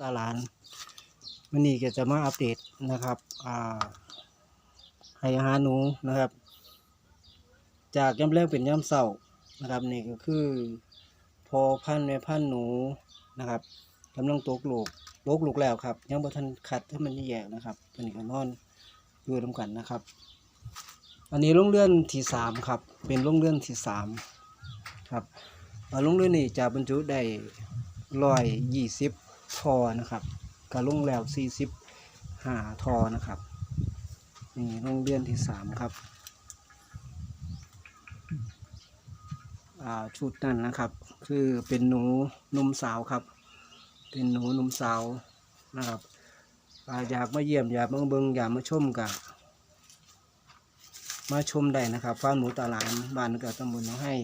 ตาหลานวันนี้ก็จะมาอัปเดตนะครับอ่าให้อาหารหนูนะครับ จากย่ำแรกเป็นย่ำเศร้านะครับนี่ก็คือพอพันแม่พันหนูนะครับกำลังตกลูกตกลูกแล้วครับยังบ่ทันคัดให้มันแยกนะครับตัวนี้ก็นอนอยู่ร่วมกันนะครับ อันนี้โรงเรือนที่สามครับ เป็นโรงเรือนที่สามครับอ่าโรงเรือนนี้จะบรรจุได้ร้อยยี่สิบ ทอนะครับก็ลงแล้วสี่สิบห้าทอนะครับนี่โรงเรือนที่สามครับชุดนั้นนะครับ คือเป็นหนูนุ่มสาวครับ เป็นหนูนุ่มสาวนะครับอยากมาเยี่ยมอยากมาเบิงอยากมาชมกับมาชมได้นะครับฟาร์มหมูตาหลานบ้านกับตำบลน้องให้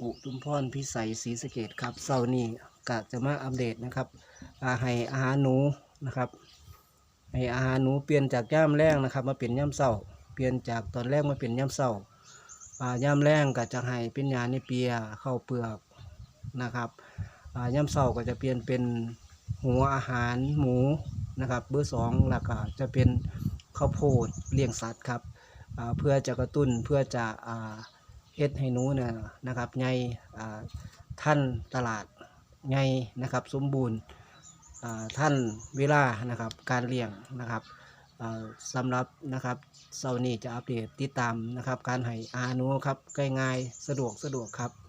อุทุมพรพิสัยศรีสะเกดครับเสาร์นี้ กะจะมาอัปเดตนะครับอาให้อาหารหนูนะครับให้อาหารหนูเปลี่ยนจากย่ามแรงนะครับ มาเป็นย่ามเศร้าเปลี่ยนจากตอนแรกมาเป็นย่ามเศร้าอ่าย่ำแรงก็จะให้เป็นยาในเปียเข้าเปลือกนะครับอ่าย่ำเศร้าก็จะเปลี่ยนเป็นหัวอาหารหมูนะครับ เบอร์สองแล้วก็จะเป็นข้าวโพดเลี้ยงสัตว์ครับเพื่อจะกระตุ้นเพื่อจะเฮ็ดให้หนูเนี่ยนะครับใหญ่อ่าท่านตลาด ใหญ่นะครับ สมบูรณ์ท่านเวลานะครับการเลี้ยงนะครับสำหรับนะครับเสาร์นี้จะอัปเดตติดตามนะครับ การให้อาหนูครับง่ายๆสะดวกสะดวกครับ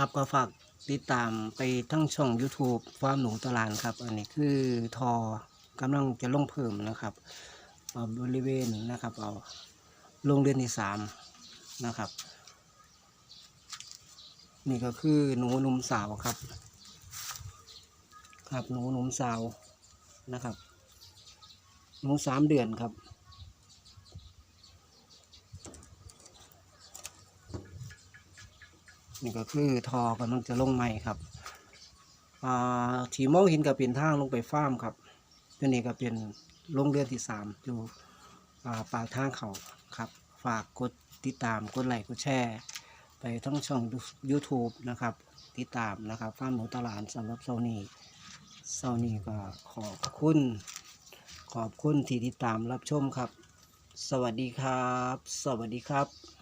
ครับก็ฝากติดตามไปทั้งช่อง YouTube ฟาร์มหนูตลาดครับ อันนี้คือทอกำลังจะลงเพิ่มนะครับอ่าบริเวณนะครับเอาลงเดือนที่สามนะครับ นี่ก็คือหนูหนุ่มสาวครับ ครับหนูหนุ่มสาวนะครับ หนูสามเดือนครับ นี่ก็คือทอกำลังจะลงใหม่ครับอ่าทีมองห็นกับเป็นทางลงไปฟาร์มครับตัวนี้ก็เป็นลงเรือนที่สามอยู่อ่าปากทางเขาครับ ฝากกดติดตามกดไลค์กดแชร์ไปทั้งช่อง YouTube นะครับ ติดตามนะครับฟาร์มหนูตลาดสำหรับโซนี่โซนี่ก็ขอบคุณขอบคุณที่ติดตามรับชมครับ สวัสดีครับ สวัสดีครับ